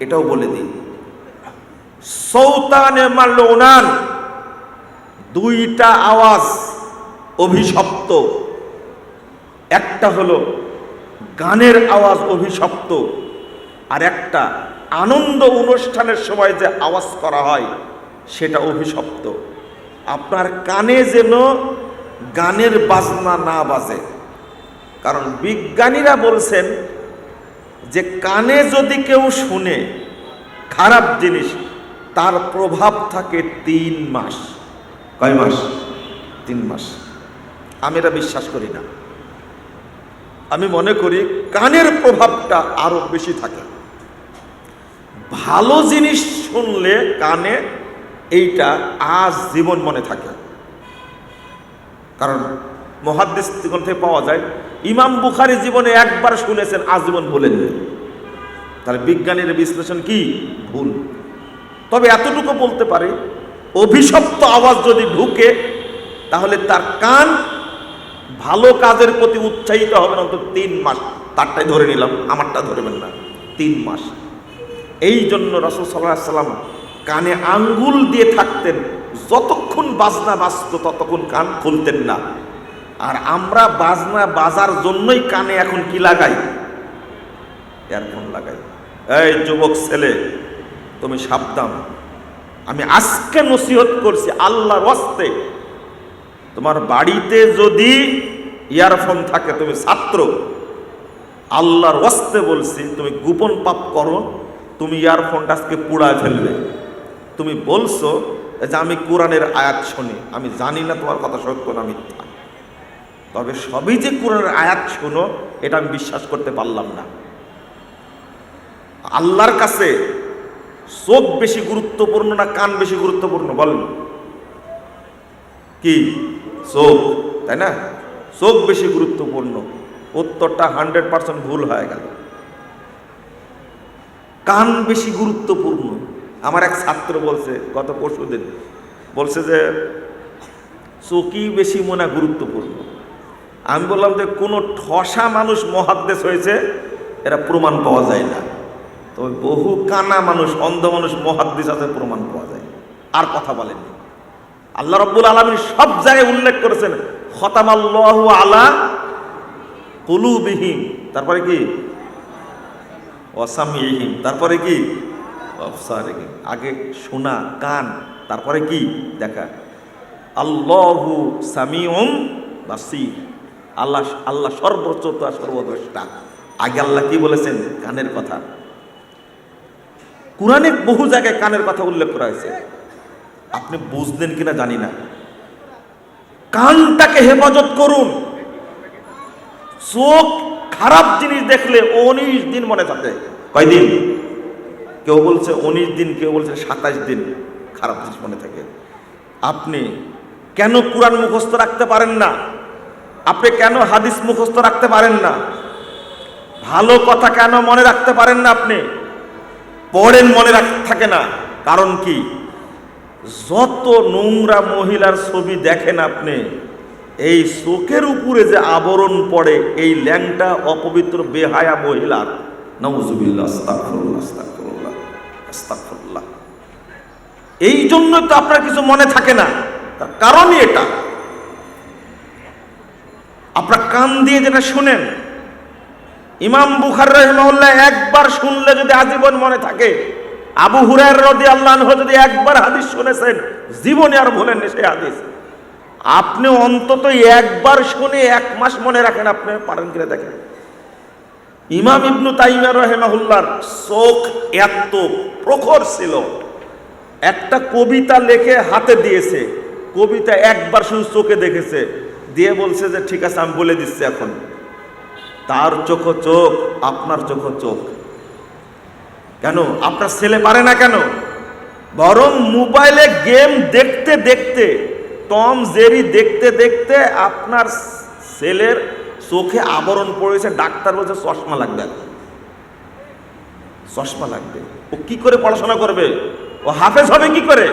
এটাও বলে দিই। সৌতানে মাল্লৌনান দুইটা আওয়াজ অভিশপ্ত। একটা হলো গানের আওয়াজ অভিশপ্ত আর একটা আনন্দ অনুষ্ঠানের সময় যে আওয়াজ করা হয় সেটা অভিশপ্ত। আপনার কানে যেন গানের বাজনা না বাজে। কারণ বিজ্ঞানীরা বলছেন যে কানে যদি কেউ শুনে খারাপ জিনিস, তার প্রভাব থাকে তিন মাস। কয় মাস? তিন মাস। আমি এটা বিশ্বাস করি না। আমি মনে করি কানের প্রভাবটা আরও বেশি থাকে। ভালো জিনিস শুনলে কানে এইটা আজ জীবন মনে থাকে। কারণ মহাদ্দেশ গ্রন্থে পাওয়া যায়, ইমাম বুখারি জীবনে একবার শুনেছেন, আজীবন বলেননি তাহলে বিজ্ঞানীর বিশ্লেষণ কি? ভুল। তবে এতটুকু বলতে পারে, অভিশপ্ত আওয়াজ যদি ঢুকে, তাহলে তার কান ভালো কাজের প্রতি উৎসাহিত হবে না, অন্তত তিন মাস। তারটাই ধরে নিলাম, আমারটা ধরবেন না, তিন মাস। এই জন্য রসুল সাল্লাহ সাল্লাম কানে আঙ্গুল দিয়ে থাকতেন, যতক্ষণ বাজনা বাজত ততক্ষণ কান খুলতেন না। আর আমরা বাজনা বাজার জন্যই কানে এখন কি লাগাই? ইয়ারফোন লাগাই। এই যুবক ছেলে, তুমি সাবধান। আমি আজকে নসিহত করছি আল্লাহর ওয়াস্তে তোমার বাড়িতে যদি ইয়ারফোন থাকে, তুমি ছাত্র। আল্লাহর ওয়াস্তে বলছি, তুমি গোপন পাপ করো, তুমি ইয়ারফোনটা আজকে পুড়ায় ফেলবে। তুমি বলছো যে আমি কোরআনের আয়াত শুনি, আমি জানি না তোমার কথা সত্য না মিথ্যা। তবে সবই যে কোরআনের আয়াত শোনো, এটা আমি বিশ্বাস করতে পারলাম না। আল্লাহর কাছে চোখ বেশি গুরুত্বপূর্ণ না কান বেশি গুরুত্বপূর্ণ বলেন কি? চোখ, তাই না? চোখ বেশি গুরুত্বপূর্ণ। উত্তরটা হান্ড্রেড পার্সেন্ট ভুল হয়ে গেল। কান বেশি গুরুত্বপূর্ণ। আমার এক ছাত্র বলছে, গত পরশু দিন বলছে যে, চোখই বেশি মনে গুরুত্বপূর্ণ। আমি বললাম যে কোনো ঠসা মানুষ মহাদ্দেশ হয়েছে, এরা প্রমাণ পাওয়া যায় না। তবে বহু কানা মানুষ, অন্ধ মানুষ মহাদ্দিস আছে, প্রমাণ পাওয়া যায়। আর কথা বলেননি। আল্লাহ রব্বুল আলমী সব জায়গায় উল্লেখ করেছেন, খতামাল্লাহু আলা কুলুবিহিম। তারপরে কি? অসামিহিম তারপরে কি? আগে শোনা, কান, তারপরে কি? দেখা। আল্লাহু সামিউম বাসির। আল্লাহ আল্লাহ সর্বোচ্চ সর্বদ্রষ্টা। আগে আল্লাহ কি বলেছেন? কানের কথা। কোরআনে বহু জায়গায় কানের কথা উল্লেখ করা হয়েছে। আপনি বুঝলেন কিনা জানি না। কানটাকে হেফাজত করুন। চোখ খারাপ জিনিস দেখলে উনিশ দিন মনে থাকে। কয়দিন? কেউ বলছে উনিশ দিন, কেউ বলছে সাতাশ দিন খারাপ জিনিস মনে থাকে। আপনি কেন কোরআন মুখস্থ রাখতে পারেন না? আপনি কেন হাদিস মুখস্থ রাখতে পারেন না? ভালো কথা কেন মনে রাখতে পারেন না আপনি? পড়েন মনে রাখ, থাকে না। কারণ কি? যত নোংরা মহিলার ছবি দেখেন আপনি, এই চোখের উপরে যে আবরণ পড়ে, এই ল্যাংটা অপবিত্র, বেহায়া মহিলার এই জন্যই তো আপনার কিছু মনে থাকে না। কারণই এটা। আপনার কান দিয়ে যেটা শুনেন, ইমাম বুখার রহমাউল্লাহ একবার শুনলে যদি আজীবন মনে থাকে, আবু হুরার রদি আল্লাহ যদি একবার হাদিস শুনেছেন, জীবনে আর ভোলেন সেই হাদিস। আপনি অন্তত একবার শুনে এক মাস মনে রাখেন, আপনি পারেন কিনা দেখেন। ইমাম ইবনু তাইমা রহেমাহুল্লার চোখ এত প্রখর ছিল। একটা কবিতা লেখে হাতে দিয়েছে, কবিতা একবার শুধু চোখে দেখেছে। দিয়ে বলছে যে, ঠিক আছে, আমি বলে দিচ্ছি এখন। তার চোখ চোখ, আপনার চোখ চোখ। কেন? আপনার ছেলে পারে না কেন? বরং মোবাইলে গেম দেখতে দেখতে, টম জেরি দেখতে দেখতে আপনার ছেলের চোখে আবরণ পড়েছে। ডাক্তার বলছে, চশমা লাগবে চশমা লাগবে। ও কি করে পড়াশোনা করবে? ও হাফেজ হবে কি করে?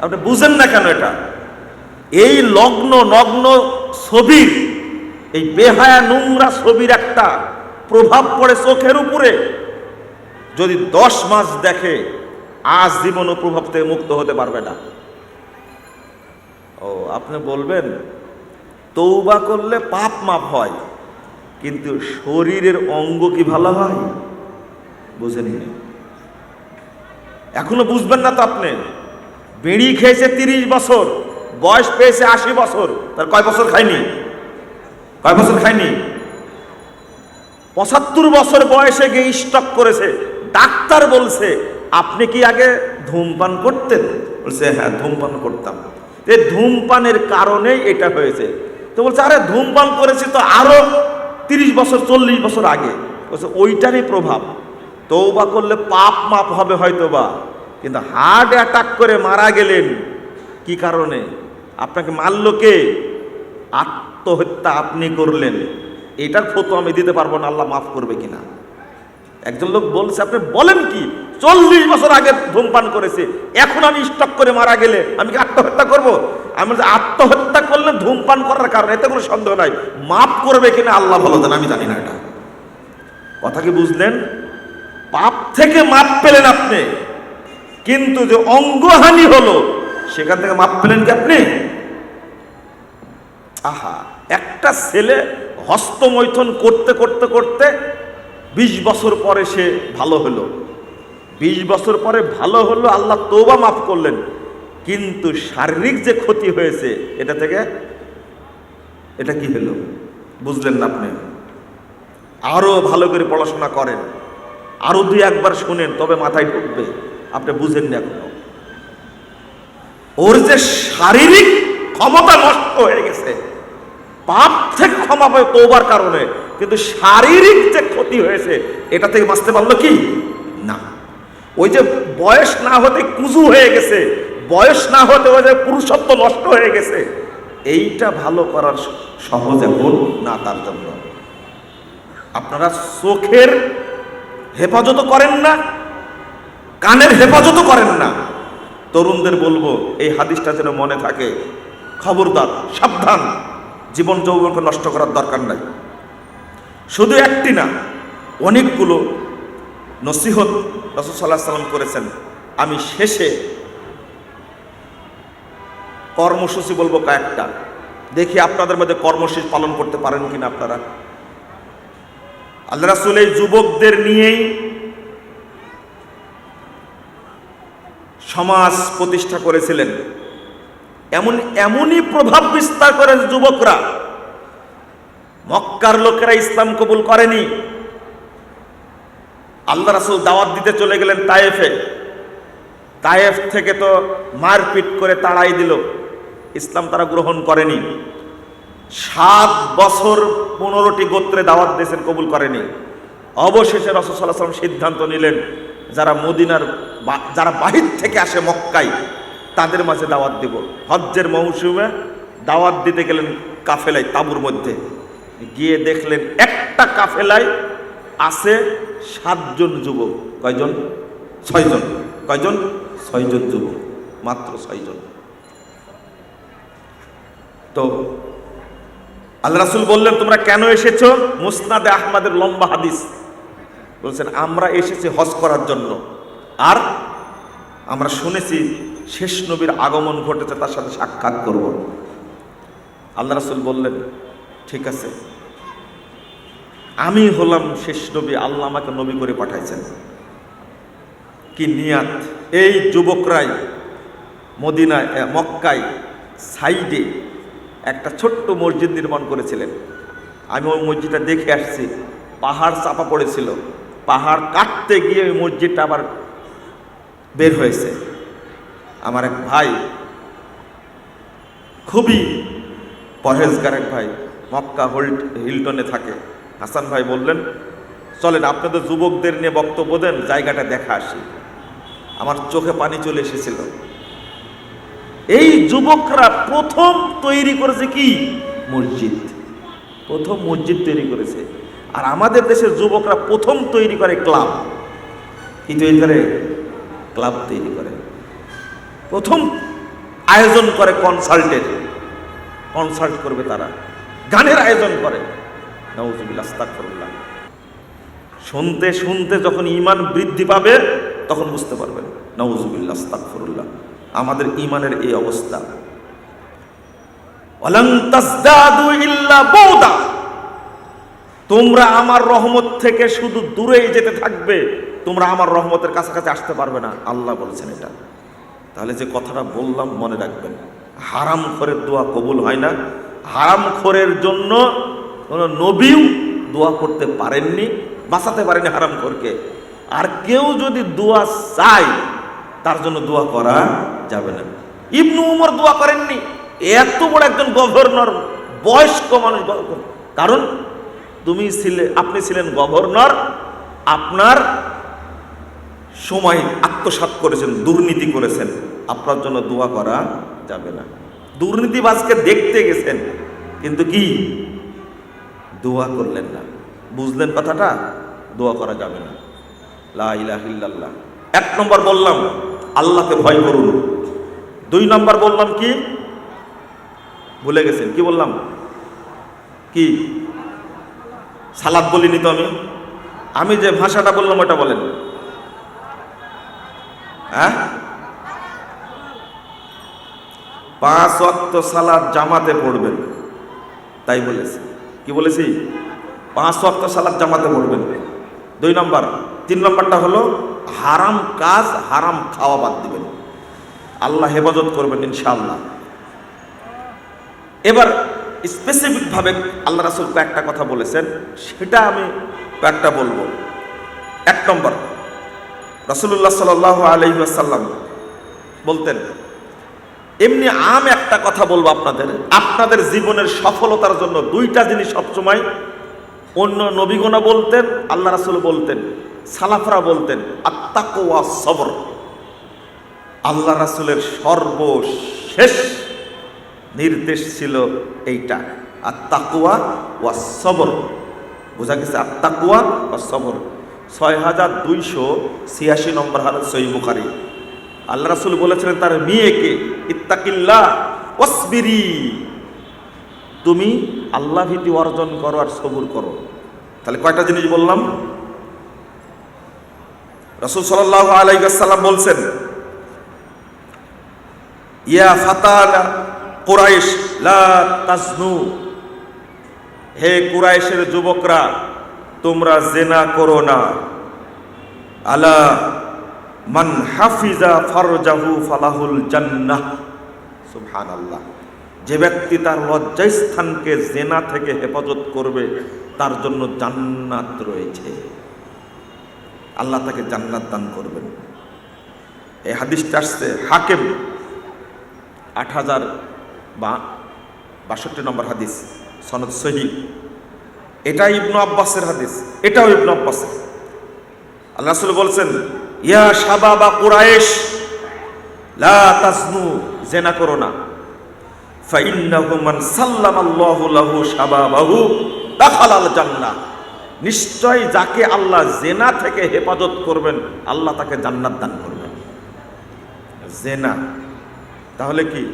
আপনি বুঝেন না কেন এটা। এই লগ্ন নগ্ন ছবির, এই বেহায়া নোংরা ছবির একটা প্রভাব পড়ে চোখের উপরে। যদি দশ মাস দেখে, আজ জীবন প্রভাব থেকে মুক্ত হতে পারবে না। ও, আপনি বলবেন তৌবা করলে পাপ মাপ হয়, কিন্তু শরীরের অঙ্গ কি ভালো হয়? বুঝেনি এখনও বুঝবেন না তো আপনি? বিড়ি খেয়েছে তিরিশ বছর বয়স পেয়েছে আশি বছর। তার কয় বছর খায়নি? কয় বছর খায়নি? পঁচাত্তর বছর বয়সে গিয়ে স্টক করেছে। ডাক্তার বলছে, আপনি কি আগে ধূমপান করতেন? বলছে হ্যাঁ ধূমপান করতাম। এই ধূমপানের কারণেই এটা হয়েছে। তো বলছে, আরে, ধূমপান করেছি তো আরও তিরিশ বছর, চল্লিশ বছর আগে। বলছে, ওইটারই প্রভাব। তৌবা করলে পাপ মাপ হবে হয়তো বা কিন্তু হার্ট অ্যাটাক করে মারা গেলেন, কি কারণে? আপনাকে মারলো কে? আত্মহত্যা আপনি করলেন। এটার ফটো আমি দিতে পারব না, আল্লাহ মাফ করবে কিনা? একজন লোক বলছে, আপনি বলেন কি? চল্লিশ বছর আগে ধূমপান করেছে, এখন আমি স্টক করে মারা গেলে আমি কি আত্মহত্যা করব? আমি আত্মহত্যা করলে ধূমপান করার কারণে, এতে কোনো সন্দেহ নাই। মাফ করবে কিনা আল্লাহ ভালো জান, আমি জানি না এটা। কথা কি বুঝলেন? পাপ থেকে মাপ পেলেন আপনি, কিন্তু যে অঙ্গহানি হলো, সেখান থেকে মাপ পেলেন কি আপনি? আহা, একটা ছেলে হস্তমৈথন করতে করতে করতে বিশ বছর পরে সে ভালো হলো। বিশ বছর পরে ভালো হলো, আল্লাহ তোবা মাফ করলেন। কিন্তু শারীরিক যে ক্ষতি হয়েছে, এটা থেকে এটা কি হলো? বুঝলেন না আপনি? আরও ভালো করে পড়াশোনা করেন। আরও দুই একবার শুনেন, তবে মাথায় ঢুকবে। আপনি বুঝেন না এখনও। ওর যে শারীরিক ক্ষমতা নষ্ট হয়ে গেছে পাপ থেকে ক্ষমা পায় তোবার কারণে। কিন্তু শারীরিক যে ক্ষতি হয়েছে, এটা থেকে বাঁচতে পারল কি? না। ওই যে বয়স না হতে কুজু হয়ে গেছে, বয়স না হতে ওই যে পুরুষত্ব নষ্ট হয়ে গেছে, এইটা ভালো করার সহজ এখন না তার জন্য। আপনারা চোখের হেফাজত করেন না, কানের হেফাজত করেন না। তরুণদের বলব, এই হাদিসটা যেন মনে থাকে। খবরদার, সাবধান। জীবন যৌবনকে নষ্ট করার দরকার নাই। শুধু একটি না, অনেকগুলো নসিহত রসদ সাল্লাহ সাল্লাম করেছেন। আমি শেষে কর্মসূচি বলব কয়েকটা। দেখি আপনাদের মধ্যে কর্মসূচি পালন করতে পারেন কিনা আপনারা। আল্লাহ রাসুল এই যুবকদের নিয়েই সমাজ প্রতিষ্ঠা করেছিলেন। এমনই প্রভাব বিস্তার করে যুবকরা, মক্কার লোকেরা ইসলাম কবুল করেনি। আল্লাহ রাসুল দাওয়াত দিতে চলে গেলেন তায়েফে। তায়েফ থেকে তো মারপিট করে তাড়াই দিল। ইসলাম তারা গ্রহণ করেনি। সাত বছর পনেরোটি গোত্রে দাওয়াত দিয়েছেন, কবুল করেনি। অবশেষে রসদাল্লাহ সাল্লাম সিদ্ধান্ত নিলেন, যারা মদিনার যারা বাহির থেকে আসে মক্কায় তাদের মাঝে দাওয়াত দিব। হজ্জের মৌসুমে দাওয়াত দিতে গেলেন কাফেলায় তাবুর মধ্যে। গিয়ে দেখলেন একটা কাফেলায় আছে সাতজন যুবক। কয়জন? ছয়জন। কয়জন? ছয়জন যুবক। মাত্র ছয়জন। তো আল্লাহ রাসুল বললেন, তোমরা কেন এসেছ? মুসনাদে আহমদের লম্বা হাদিস। বলছেন, আমরা এসেছি হজ করার জন্য। আর আমরা শুনেছি শেষ নবীর আগমন ঘটেছে, তার সাথে সাক্ষাৎ করব। আল্লাহ রাসুল বললেন, ঠিক আছে। আমি হলাম শেষ নবী, আল্লাহ আমাকে নবী করে পাঠাইছেন। কি নিয়াত? এই যুবকরাই মদিনায় মক্কায় সাইডে একটা ছোট্ট মসজিদ নির্মাণ করেছিলেন। আমি ওই মসজিদটা দেখে আসছি, পাহাড় চাপা পড়েছিল। পাহাড় কাটতে গিয়ে ওই মসজিদটা আবার বের হয়েছে। আমার এক ভাই, খুবই পরহেজগার এক ভাই, মক্কা হোল্ট, হিলটনে থাকে। হাসান ভাই বললেন, চলেন, আপনাদের যুবকদের নিয়ে বক্তব্য দেন, জায়গাটা দেখা আসি। আমার চোখে পানি চলে এসেছিল। এই যুবকরা প্রথম তৈরি করেছে কি? মসজিদ। প্রথম মসজিদ তৈরি করেছে। আর আমাদের দেশের যুবকরা প্রথম তৈরি করে ক্লাব। কি তৈরি করে? ক্লাব তৈরি করে। প্রথম আয়োজন করে কনসার্টের কনসার্ট করবে তারা। গানের আয়োজন করে। শুনতে শুনতে যখন ইমান বৃদ্ধি পাবে, তখন বুঝতে পারবেন আস্তাগফিরুল্লাহ। আমাদের ইমানের এই অবস্থা। তোমরা আমার রহমত থেকে শুধু দূরেই যেতে থাকবে, তোমরা আমার রহমতের কাছাকাছি আসতে পারবে না। আল্লাহ বলেছেন এটা। তাহলে যে কথাটা বললাম মনে রাখবেন। হারাম খোরের দোয়া কবুল হয় না। হারাম খোরের জন্য কোনো নবীও দোয়া করতে পারেননি, বাঁচাতে পারেনি হারাম খোরকে। আর কেউ যদি দোয়া চায়, তার জন্য দোয়া করা যাবে না। ইবনু উমর দোয়া করেননি। এত বড় একজন গভর্নর, বয়স্ক মানুষ কারণ, তুমি ছিলে, আপনি ছিলেন গভর্নর, আপনার সময় আত্মসাৎ করেছেন, দুর্নীতি করেছেন, আপনার জন্য দোয়া করা যাবে না। দুর্নীতিবাজকে দেখতে গেছেন, কিন্তু কি? দোয়া করলেন না। বুঝলেন কথাটা? দোয়া করা যাবে না। লা ইলাহা ইল্লাল্লাহ। এক নম্বর বললাম, আল্লাহকে ভয় করুন। দুই নম্বর বললাম কি? ভুলে গেছেন, কি বললাম? কি? সালাদ বলিনি তো আমি? আমি যে ভাষাটা বললাম, ওটা বলেন। হ্যাঁ? পাঁচ অক্ত সালাদ জামাতে পড়বেন। তাই বলেছি। কি বলেছি? পাঁচ অক্ত সালাদ জামাতে পড়বেন। দুই নম্বর। তিন নম্বরটা হলো হারাম কাজ, হারাম খাওয়া বাদ দিবেন। আল্লাহ হেফাজত করবেন ইনশাআল্লাহ। এবার স্পেসিফিকভাবে আল্লাহ রাসুল কয়েকটা কথা বলেছেন, সেটা আমি কয়েকটা বলব। এক নম্বর। রসুল্লাহ সাল আলহিহাসাল্লাম বলতেন, এমনি আম একটা কথা বলব আপনাদের। আপনাদের জীবনের সফলতার জন্য দুইটা জিনিস সবসময়। অন্য নবীগণা বলতেন, আল্লাহ রাসুল বলতেন, সালাফরা বলতেন আত্মাকোয়া সবর। আল্লাহ রাসুলের সর্বশেষ নির্দেশ ছিল এইটা আত্মাকুয়া ওয়া সবর। বোঝা গেছে? আত্মাকুয়া ওয়া সবর। ছয় হাজার দুইশো ছিয়াশি নম্বর হাজার সই বুখারি। আল্লাহ রাসুল বলেছিলেন, তার মেয়েকে ইত্তাকিল্লা ওসবিরি তুমি আল্লাহ ভীতি অর্জন করো আর সবুর করো। তাহলে কয়টা জিনিস বললাম? রসুল সাল্লাহ আলাইসাল্লাম বলছেন, ইয়া ফাতানা কুরাইশ, লা তাজনু। হে কুরাইশের যুবকরা তোমরা জেনা করো না। আলা মান হাফিজা ফারজাহু ফালাহুল জান্নাহ। সুবহানাল্লাহ। যে ব্যক্তি তার লজ্জাস্থানকে জেনা থেকে হেফাজত করবে, তার জন্য জান্নাত রয়েছে। আল্লাহ তাকে জান্নাত দান করবেন। এই হাদিসটা আসছে হাকেম, আট হাজার বা বাষট্টি নম্বর হাদিস, সনদ সহি। এটা ইবনু আব্বাসের হাদিস, এটাও ইবনু আব্বাসের। আল্লাহ রাসূল বলছেন, ইয়া শাবাবা কুরাইশ, লা তাজনু, জেনা করো না। ফাইন্নাহু মান সাল্লামাল্লাহু লাহু শাবাবাহু দাখালাল জান্নাহ। নিশ্চয় যাকে আল্লাহ জেনা থেকে হেফাজত করবেন, আল্লাহ তাকে জান্নাত দান করবেন। জেনা, তাহলে কি?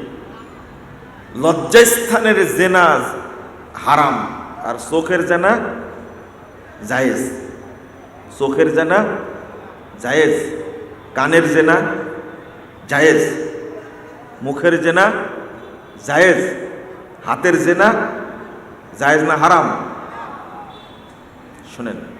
লজ্জাস্থানের জেনা হারাম। আর চোখের জানা জায়েজ। চোখের জানা জায়েজ, কানের জেনা জায়েজ, মুখের জেনা জায়েজ, হাতের জেনা জায়েজ না হারাম। শোনেন।